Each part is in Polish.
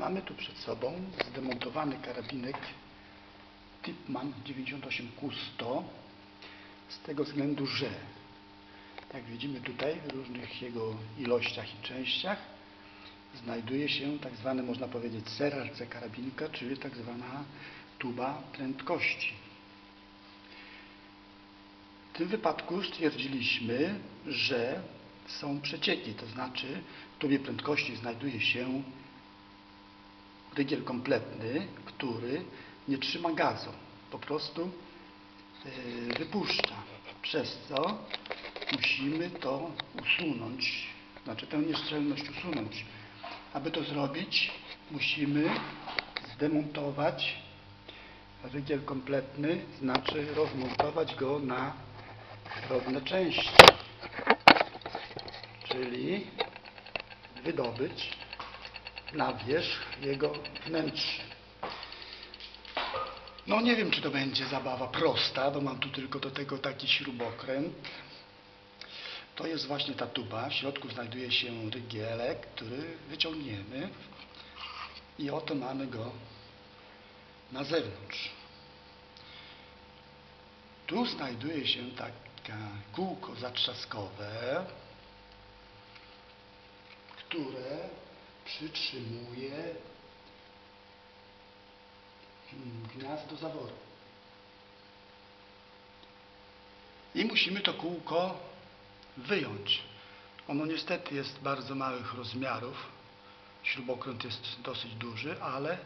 Mamy tu przed sobą zdemontowany karabinek Tipman 98 Q100 z tego względu, że jak widzimy tutaj w różnych jego ilościach i częściach znajduje się tak zwane można powiedzieć serce karabinka, czyli tak zwana tuba prędkości. W tym wypadku stwierdziliśmy, że są przecieki, to znaczy w tubie prędkości znajduje się rygiel kompletny, który nie trzyma gazu, po prostu yy, wypuszcza, przez co musimy to usunąć, znaczy tę nieszczelność usunąć. Aby to zrobić, musimy zdemontować rygiel kompletny, znaczy rozmontować go na drobne części, czyli wydobyć na wierzch jego wnętrze. No nie wiem, czy to będzie zabawa prosta, bo mam tu tylko do tego taki śrubokręt. To jest właśnie ta tuba. W środku znajduje się rygielek, który wyciągniemy i oto mamy go na zewnątrz. Tu znajduje się takie kółko zatrzaskowe, które przytrzymuje mm, gniazdo zaworu. I musimy to kółko wyjąć. Ono niestety jest bardzo małych rozmiarów. Śrubokręt jest dosyć duży, ale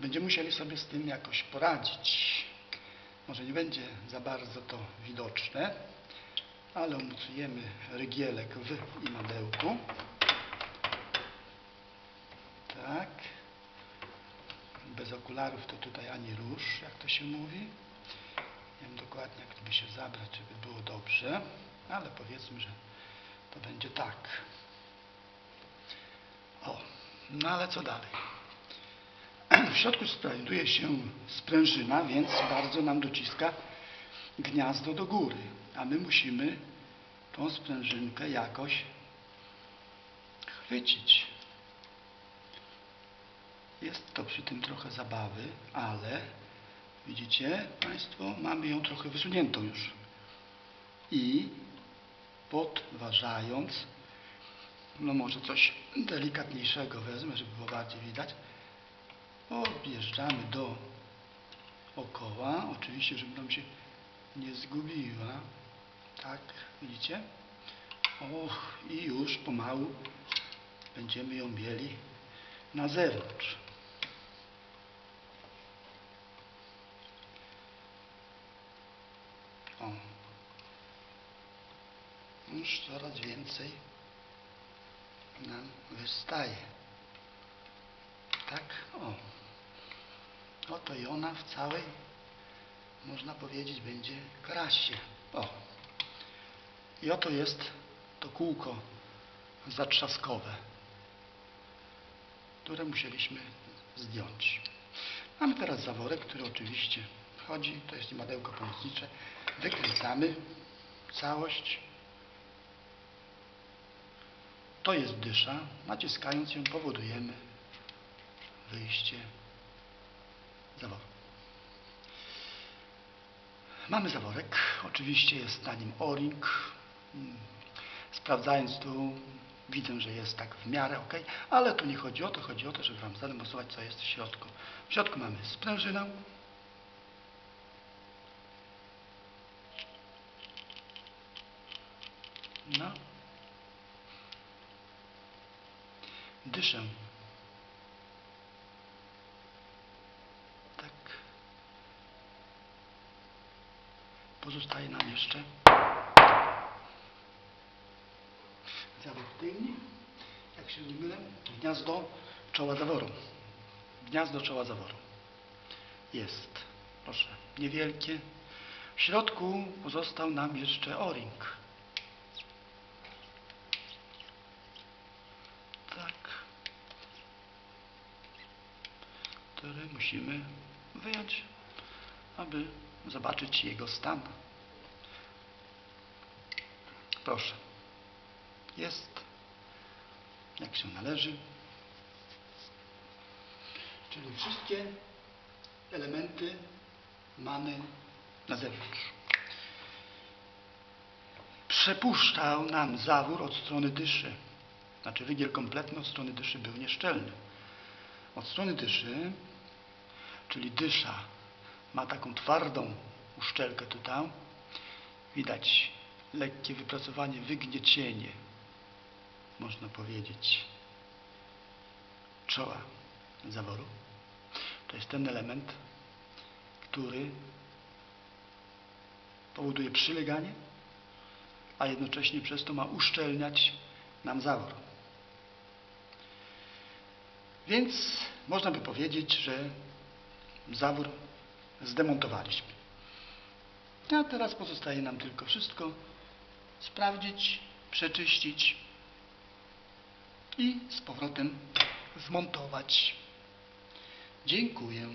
będziemy musieli sobie z tym jakoś poradzić. Może nie będzie za bardzo to widoczne, ale umocujemy rygielek w imadełku. Tak. Bez okularów to tutaj ani rusz, jak to się mówi. Nie wiem dokładnie, jak by się zabrać, żeby było dobrze, ale powiedzmy, że to będzie tak. O, no ale co dalej? W środku znajduje się sprężyna, więc bardzo nam dociska gniazdo do góry, a my musimy tą sprężynkę jakoś chwycić. Jest to przy tym trochę zabawy, ale widzicie Państwo, mamy ją trochę wysuniętą już. I podważając, no może coś delikatniejszego wezmę, żeby było bardziej widać, objeżdżamy do okoła, oczywiście, żeby nam się nie zgubiła. Tak, widzicie? Och, i już pomału będziemy ją mieli na zewnątrz. O. Już coraz więcej nam wystaje. Tak? O. Oto i ona w całej, można powiedzieć, będzie krasie. O. I oto jest to kółko zatrzaskowe, które musieliśmy zdjąć. Mamy teraz zaworek, który oczywiście wchodzi, to jest madełko pomocnicze. Wykręcamy całość. To jest dysza. Naciskając ją powodujemy wyjście zaworu. Mamy zaworek. Oczywiście jest na nim o-ring. Sprawdzając tu widzę, że jest tak w miarę ok, ale tu nie chodzi o to, chodzi o to, żeby Wam zademonstrować, co jest w środku. W środku mamy sprężynę, No. Dyszę. Tak. Pozostaje nam jeszcze zawód tylny. Jak się nie mylę, gniazdo czoła zaworu. Gniazdo czoła zaworu. Jest. Proszę. Niewielkie. W środku pozostał nam jeszcze o-ring. Tak. Który musimy wyjąć, aby zobaczyć jego stan. Proszę. Jest jak się należy. Czyli wszystkie elementy mamy na zewnątrz. Przepuszczał nam zawór od strony dyszy. Znaczy wygiel kompletny od strony dyszy był nieszczelny. Od strony dyszy, czyli dysza ma taką twardą uszczelkę tutaj. Widać lekkie wypracowanie, wygniecienie, można powiedzieć, czoła zaworu. To jest ten element, który powoduje przyleganie, a jednocześnie przez to ma uszczelniać nam zawór. Więc można by powiedzieć, że zawór zdemontowaliśmy. A teraz pozostaje nam tylko wszystko sprawdzić, przeczyścić i z powrotem zmontować. Dziękuję.